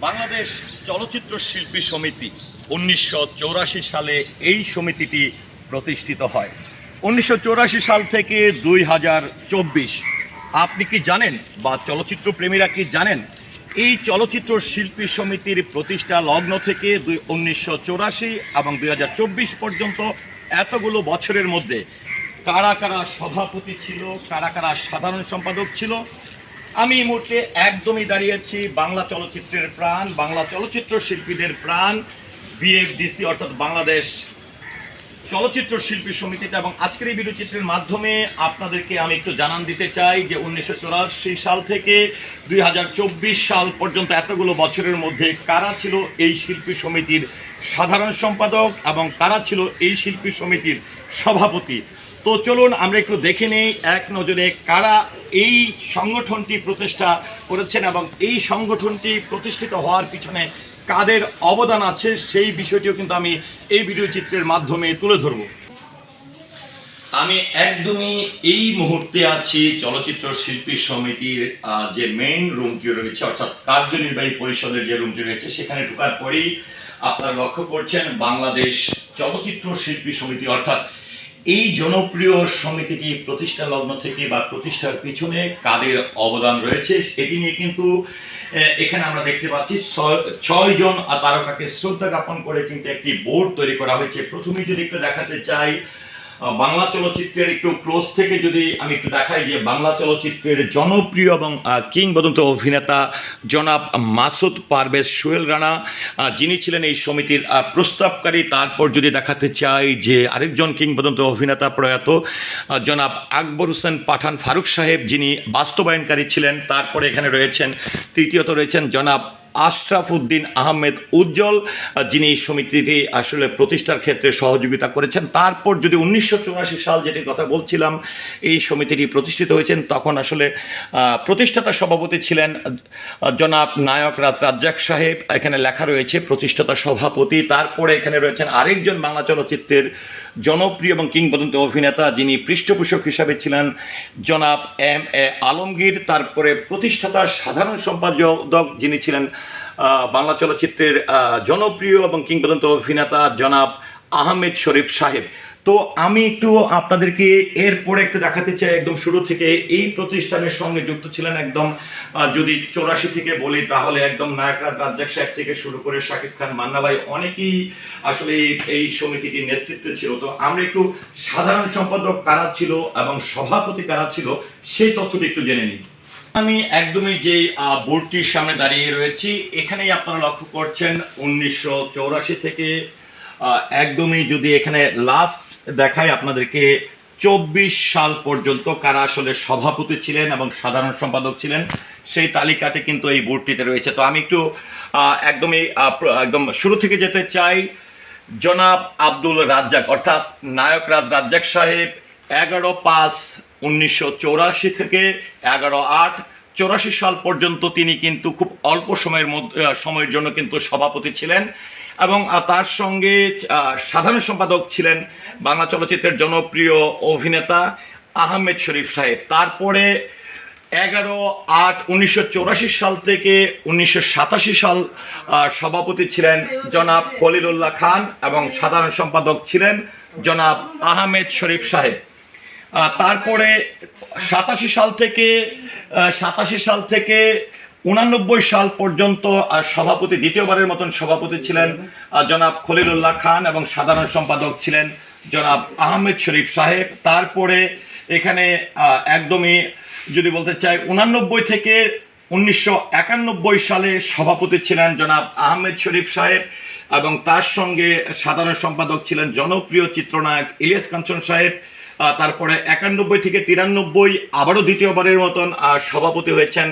বাংলাদেশ চলচ্চিত্র শিল্পী সমিতি উনিশশো সালে এই সমিতিটি প্রতিষ্ঠিত হয়। উনিশশো সাল থেকে দুই হাজার চব্বিশ। আপনি কি জানেন বা চলচ্চিত্র প্রেমীরা কি জানেন? এই চলচ্চিত্র শিল্পী সমিতির প্রতিষ্ঠা লগ্ন থেকে দুই উনিশশো এবং দুই হাজার চব্বিশ পর্যন্ত এতগুলো বছরের মধ্যে কারা কারা সভাপতি ছিল, কারা কারা সাধারণ সম্পাদক ছিল আমি এই মুহূর্তে একদমই দাঁড়িয়েছি বাংলা চলচ্চিত্রের প্রাণ, বাংলা চলচ্চিত্র শিল্পীদের প্রাণ বিএফডিসি অর্থাৎ বাংলাদেশ চলচ্চিত্র শিল্পী সমিতিতে। এবং আজকের এই ভিডিওচিত্রের মাধ্যমে আপনাদেরকে আমি একটু জানান দিতে চাই যে উনিশশো সাল থেকে দুই হাজার চব্বিশ সাল পর্যন্ত এতগুলো বছরের মধ্যে কারা ছিল এই শিল্পী সমিতির সাধারণ সম্পাদক এবং কারা ছিল এই শিল্পী সমিতির সভাপতি? তো চলুন, আমরা একটু দেখে নেই, এক নজরে কারা এই সংগঠনটি প্রতিষ্ঠা করেছেন এবং এই সংগঠনটি প্রতিষ্ঠিত হওয়ার পিছনে কাদের অবদান আছে সেই বিষয়টিও কিন্তু আমি এই ভিডিও চিত্রের মাধ্যমে তুলে ধরব। আমি একদমই এই মুহূর্তে আছি চলচ্চিত্র শিল্পী সমিতির যে মেইন রুমটি রয়েছে, অর্থাৎ কার্যনির্বাহী পরিষদের যে রুমটি রয়েছে, সেখানে ঢোকার পরেই আপনারা লক্ষ্য করছেন বাংলাদেশ চলচ্চিত্র শিল্পী সমিতি, অর্থাৎ এই জনপ্রিয় সমিতিটি প্রতিষ্ঠা লগ্ন থেকে বা প্রতিষ্ঠার পিছনে কাদের অবদান রয়েছে এটি নিয়ে কিন্তু এখানে আমরা দেখতে পাচ্ছি ছয়- জন তারকাকে শ্রদ্ধা জ্ঞাপন করে কিন্তু একটি বোর্ড তৈরি করা হয়েছে। প্রথমেই যদি একটু দেখাতে চাই বাংলা চলচ্চিত্রের একটু ক্লোজ থেকে যদি আমি একটু দেখাই যে বাংলা চলচ্চিত্রের জনপ্রিয় এবং কিংবদন্ত অভিনেতা জনাব মাসুদ পারভেজ সোহেল রানা যিনি ছিলেন এই সমিতির প্রস্তাবকারী। তারপর যদি দেখাতে চাই যে আরেকজন কিংবদন্ত অভিনেতা প্রয়াত জনাব আকবর হোসেন পাঠান ফারুক সাহেব, যিনি বাস্তবায়নকারী ছিলেন। তারপরে এখানে রয়েছেন, তৃতীয়ত রয়েছেন জনাব আশরাফ উদ্দিন আহমেদ উজ্জ্বল যিনি সমিতিটি আসলে প্রতিষ্ঠার ক্ষেত্রে সহযোগিতা করেছেন। তারপর যদি উনিশশো সাল যেটির কথা বলছিলাম, এই সমিতিটি প্রতিষ্ঠিত হয়েছেন, তখন আসলে প্রতিষ্ঠাতা সভাপতি ছিলেন জনাব নায়ক রাজ রাজ্জাক সাহেব। এখানে লেখা রয়েছে, প্রতিষ্ঠাতা সভাপতি। তারপরে এখানে রয়েছেন আরেকজন বাংলা চলচ্চিত্রের জনপ্রিয় এবং কিংবদন্তি অভিনেতা, যিনি পৃষ্ঠপোষক হিসাবে ছিলেন, জনাব এম এ আলমগীর। তারপরে প্রতিষ্ঠাতা সাধারণ সম্পাদক যিনি ছিলেন বাংলা চলচ্চিত্রের জনপ্রিয় এবং কিংবদন্ত অভিনেতা জনাব আহমেদ শরীফ সাহেব। তো আমি একটু আপনাদেরকে এরপরে একটু দেখাতে চাই, একদম শুরু থেকে এই প্রতিষ্ঠানের সঙ্গে যুক্ত ছিলেন একদম যদি চৌরাশি থেকে বলি তাহলে একদম নায়করাজ রাজ্জাক সাহেব থেকে শুরু করে শাকিব খান, মান্না ভাই অনেকেই আসলে এই সমিতিটির নেতৃত্বে ছিল। তো আমরা একটু সাধারণ সম্পাদক কারা ছিল এবং সভাপতি কারা ছিল সেই তথ্যটি একটু জেনে নিই। আমি একদমই যে বোর্ডটির সামনে দাঁড়িয়ে রয়েছি, এখানেই আপনারা লক্ষ্য করছেন উনিশশো থেকে একদমই যদি এখানে লাস্ট দেখায় আপনাদেরকে, চব্বিশ সাল পর্যন্ত কারা আসলে সভাপতি ছিলেন এবং সাধারণ সম্পাদক ছিলেন, সেই তালিকাটি কিন্তু এই বোর্ডটিতে রয়েছে। তো আমি একটু একদমই একদম শুরু থেকে যেতে চাই, জনাব আব্দুল রাজ্জাক, অর্থাৎ নায়ক রাজ রাজ্জাক সাহেব, এগারো পাঁচ উনিশশো থেকে এগারো আট, চৌরাশি সাল পর্যন্ত তিনি কিন্তু খুব অল্প সময়ের মধ্যে সময়ের জন্য কিন্তু সভাপতি ছিলেন এবং তার সঙ্গে সাধারণ সম্পাদক ছিলেন বাংলা চলচ্চিত্রের জনপ্রিয় অভিনেতা আহমেদ শরীফ সাহেব। তারপরে এগারো আট, উনিশশো সাল থেকে উনিশশো সাতাশি সাল সভাপতি ছিলেন জনাব খলিলুল্লাহ খান এবং সাধারণ সম্পাদক ছিলেন জনাব আহমেদ শরীফ সাহেব। তারপরে সাতাশি সাল থেকে সাতাশি সাল থেকে উনানব্বই সাল পর্যন্ত সভাপতি, দ্বিতীয়বারের মতন সভাপতি ছিলেন জনাব খলিলুল্লাহ খান এবং সাধারণ সম্পাদক ছিলেন জনাব আহমেদ শরীফ সাহেব। তারপরে এখানে একদমই যদি বলতে চাই, উনানব্বই থেকে উনিশশো একানব্বই সালে সভাপতি ছিলেন জনাব আহমেদ শরীফ সাহেব এবং তার সঙ্গে সাধারণ সম্পাদক ছিলেন জনপ্রিয় চিত্রনায়ক ইলিয়াস কাঞ্চন সাহেব। তারপরে একানব্বই থেকে তিরানব্বই, আবারও দ্বিতীয়বারের মতন সভাপতি হয়েছেন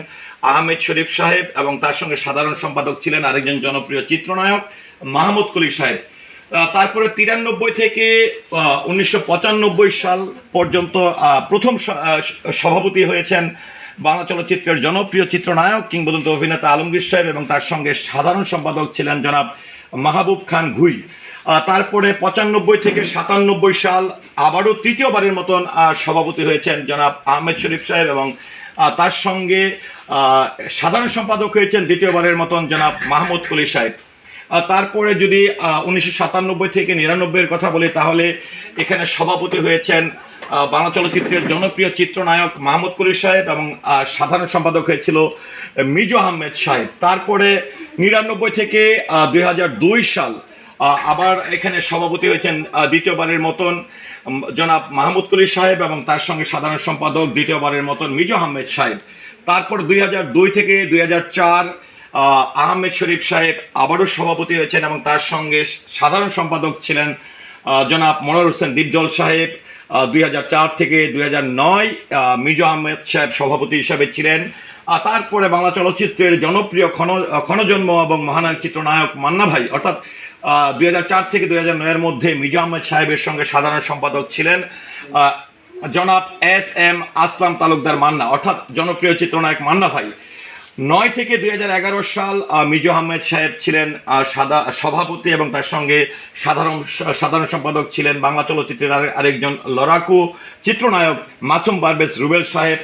আহমেদ শরীফ সাহেব এবং তার সঙ্গে সাধারণ সম্পাদক ছিলেন আরেকজন জনপ্রিয় চিত্রনায়ক মাহমুদ কলি সাহেব। তারপরে তিরানব্বই থেকে উনিশশো পঁচানব্বই সাল পর্যন্ত প্রথম সভাপতি হয়েছেন বাংলা চলচ্চিত্রের জনপ্রিয় চিত্রনায়ক, কিংবদন্ত অভিনেতা আলমগীর সাহেব এবং তার সঙ্গে সাধারণ সম্পাদক ছিলেন জনাব মাহবুব খান ঘুই। তারপরে পঁচানব্বই থেকে সাতানব্বই সাল আবারও তৃতীয়বারের মতন সভাপতি হয়েছেন জনাব আহমেদ শরীফ সাহেব এবং তার সঙ্গে সাধারণ সম্পাদক হয়েছেন দ্বিতীয়বারের মতন জনাব মাহমুদ কলি সাহেব। তারপরে যদি উনিশশো সাতানব্বই থেকে নিরানব্বইয়ের কথা বলি, তাহলে এখানে সভাপতি হয়েছেন বাংলা চলচ্চিত্রের জনপ্রিয় চিত্রনায়ক মাহমুদ কলি সাহেব এবং সাধারণ সম্পাদক হয়েছিল মিজু আহমেদ সাহেব। তারপরে নিরানব্বই থেকে দু হাজার দুই সাল আবার এখানে সভাপতি হয়েছেন দ্বিতীয়বারের মতন জনাব মাহমুদ কলি সাহেব এবং তার সঙ্গে সাধারণ সম্পাদক দ্বিতীয়বারের মতন মিজু আহমেদ সাহেব। তারপর দুই দুই থেকে দুই আহমেদ শরীফ সাহেব আবারও সভাপতি হয়েছেন এবং তার সঙ্গে সাধারণ সম্পাদক ছিলেন জনাব মনোয়ার হোসেন দীপজল সাহেব। দুই থেকে দুই নয় মিজু আহমেদ সাহেব সভাপতি হিসাবে ছিলেন। আর তারপরে বাংলা চলচ্চিত্রের জনপ্রিয় ক্ষণ, ক্ষণজন্ম এবং মহানায়ক চিত্রনায়ক মান্না ভাই, অর্থাৎ দুই থেকে দুই হাজার মধ্যে মিজু আহমেদ সাহেবের সঙ্গে সাধারণ সম্পাদক ছিলেন। জনাব এস এম আসলাম তালুকদার মান্না, অর্থাৎ জনপ্রিয় চিত্রনায়ক মান্না ভাই। নয় থেকে দুই হাজার এগারো সাল মিজু আহমেদ সাহেব ছিলেন সাদা, সভাপতি এবং তার সঙ্গে সাধারণ সাধারণ সম্পাদক ছিলেন বাংলা চলচ্চিত্রের আরেকজন লড়াকু চিত্রনায়ক মাসুম পারভেজ রুবেল সাহেব।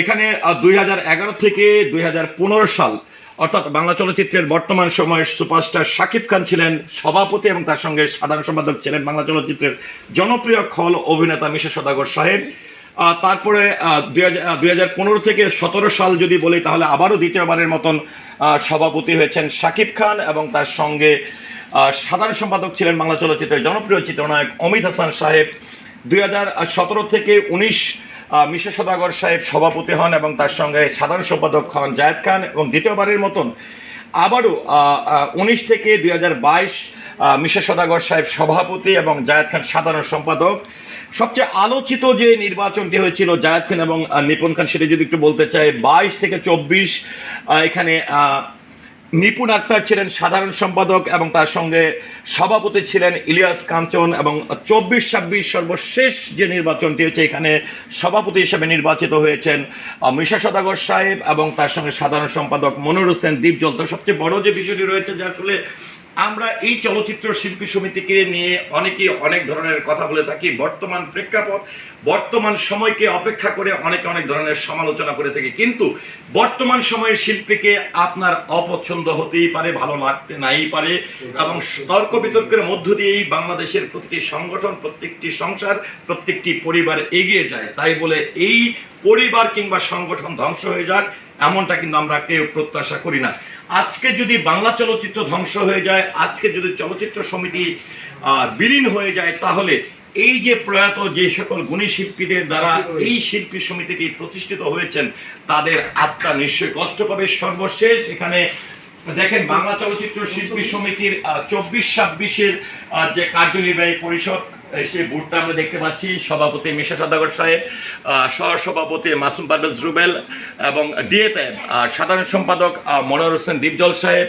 এখানে দুই হাজার এগারো থেকে দুই হাজার পনেরো সাল অর্থাৎ বাংলা চলচ্চিত্রের বর্তমান সময়ের সুপারস্টার শাকিব খান ছিলেন সভাপতি এবং তার সঙ্গে সাধারণ সম্পাদক ছিলেন বাংলা চলচ্চিত্রের জনপ্রিয় খল অভিনেতা মিশা সদাগর সাহেব। তারপরে দুই হাজার পনেরো থেকে সতেরো সাল যদি বলি, তাহলে আবারও দ্বিতীয়বারের মতন সভাপতি হয়েছেন শাকিব খান এবং তার সঙ্গে সাধারণ সম্পাদক ছিলেন বাংলা চলচ্চিত্রের জনপ্রিয় চিত্রনায়ক অমিত হাসান সাহেব। দুই হাজার সতেরো থেকে উনিশ মিশা সদাগর সাহেব সভাপতি হন এবং তার সঙ্গে সাধারণ সম্পাদক হন জায়েদ খান এবং দ্বিতীয়বারের মতন আবারও উনিশ থেকে দুই হাজার বাইশ মিশা সদাগর সাহেব সভাপতি এবং জায়েদ খান সাধারণ সম্পাদক। সবচেয়ে আলোচিত যে নির্বাচনটি হয়েছিল জায়েদ খান এবং নিপুণ খান, সেটা যদি একটু বলতে চাই, বাইশ থেকে চব্বিশ এখানে নিপুণ আক্তার ছিলেন সাধারণ সম্পাদক এবং তার সঙ্গে সভাপতি ছিলেন ইলিয়াস কাঞ্চন এবং চব্বিশ ছাব্বিশ সর্বশেষ যে নির্বাচনটি হয়েছে, এখানে সভাপতি হিসেবে নির্বাচিত হয়েছেন মিশা সদাগর সাহেব এবং তার সঙ্গে সাধারণ সম্পাদক মনোর হোসেন দ্বীপজল তো সবচেয়ে বড় যে বিষয়টি রয়েছে, যে আসলে আমরা এই চলচ্চিত্র শিল্পী সমিতিকে নিয়ে অনেকে অনেক ধরনের কথা বলে থাকি। বর্তমান প্রেক্ষাপট, বর্তমান সময়কে অপেক্ষা করে অনেকে অনেক ধরনের সমালোচনা করে থাকি। কিন্তু বর্তমান সময়ের শিল্পীকে আপনার অপছন্দ হতেই পারে, ভালো লাগতে নাই পারে এবং তর্ক বিতর্কের মধ্য দিয়েই বাংলাদেশের প্রতিটি সংগঠন, প্রত্যেকটি সংসার, প্রত্যেকটি পরিবার এগিয়ে যায়। তাই বলে এই পরিবার কিংবা সংগঠন ধ্বংস হয়ে যাক, এমনটা কিন্তু আমরা কেউ প্রত্যাশা করি না। আজকে যদি বাংলা চলচ্চিত্র ধ্বংস হয়ে যায়, আজকে যদি চলচ্চিত্র সমিতি বিলীন হয়ে যায়, তাহলে এই যে প্রয়াত যে সকল গুণী শিল্পীদের দ্বারা এই শিল্পী সমিতিটি প্রতিষ্ঠিত হয়েছেন, তাদের আত্মা নিশ্চয়ই কষ্ট পাবে সর্বশেষ। এখানে দেখেন বাংলা চলচ্চিত্র শিল্পী সমিতির চব্বিশ ছাব্বিশের যে কার্যনির্বাহী পরিষদ সেই বোর্ডটা আমরা দেখতে পাচ্ছি। সভাপতি মিশা সদাগর সাহেব সহসভাপতি মাসুম পারভেজ রুবেল এবং ডিএতে সাধারণ সম্পাদক মনোহর হোসেন দীপজল সাহেব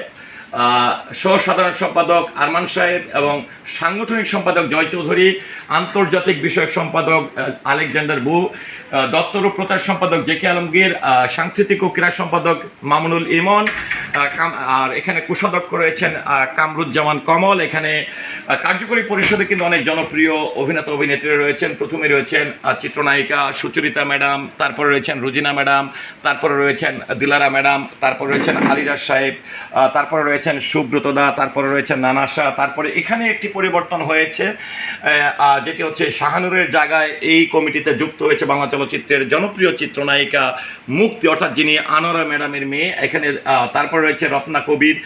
সহ সাধারণ সম্পাদক আরমান সাহেব এবং সাংগঠনিক সম্পাদক জয় চৌধুরী, আন্তর্জাতিক বিষয়ক সম্পাদক আলেকজান্ডার বু দপ্তর ও প্রচার সম্পাদক জে কে আলমগীর সাংস্কৃতিক ও ক্রীড়া সম্পাদক মামুনুল ইমন আর এখানে কোষাধ্যক্ষ রয়েছেন কামরুজ্জামান কমল। এখানে কার্যকরী পরিষদে কিন্তু অনেক জনপ্রিয় অভিনেতা অভিনেত্রী রয়েছেন। প্রথমে রয়েছেন চিত্রনায়িকা সুচরিতা ম্যাডাম, তারপরে রয়েছেন রুজিনা ম্যাডাম, তারপরে রয়েছেন দিলারা ম্যাডাম, তারপরে রয়েছেন আলিরাজ সাহেব তারপরে রয়েছেন সুব্রত দা, তারপরে রয়েছেন নানাশা তারপরে এখানে একটি পরিবর্তন হয়েছে যেটি হচ্ছে শাহানুরের জায়গায় এই কমিটিতে যুক্ত হয়েছে বাংলা চলচ্চিত্রের জনপ্রিয় চিত্রনায়িকা মুক্তি, অর্থাৎ যিনি আনোয়ারা ম্যাডামের মেয়ে, এখানে তারপরে রয়েছে রত্না কবির,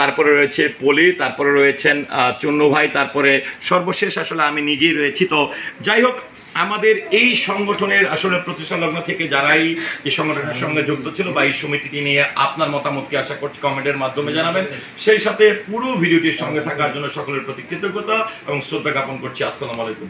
তারপরে রয়েছে পলি, তারপরে রয়েছেন চুন্নু ভাই, তারপরে সর্বশেষ আসলে আমি নিজেই রয়েছি। তো যাই হোক, আমাদের এই সংগঠনের আসলে প্রতিষ্ঠা লগ্ন থেকে যারাই এই সংগঠনের সঙ্গে যুক্ত ছিল বা এই সমিতিটি নিয়ে আপনার মতামতকে আশা করছি কমেন্টের মাধ্যমে জানাবেন। সেই সাথে পুরো ভিডিওটির সঙ্গে থাকার জন্য সকলের প্রতি কৃতজ্ঞতা এবং শ্রদ্ধা জ্ঞাপন করছি। আসসালামু আলাইকুম।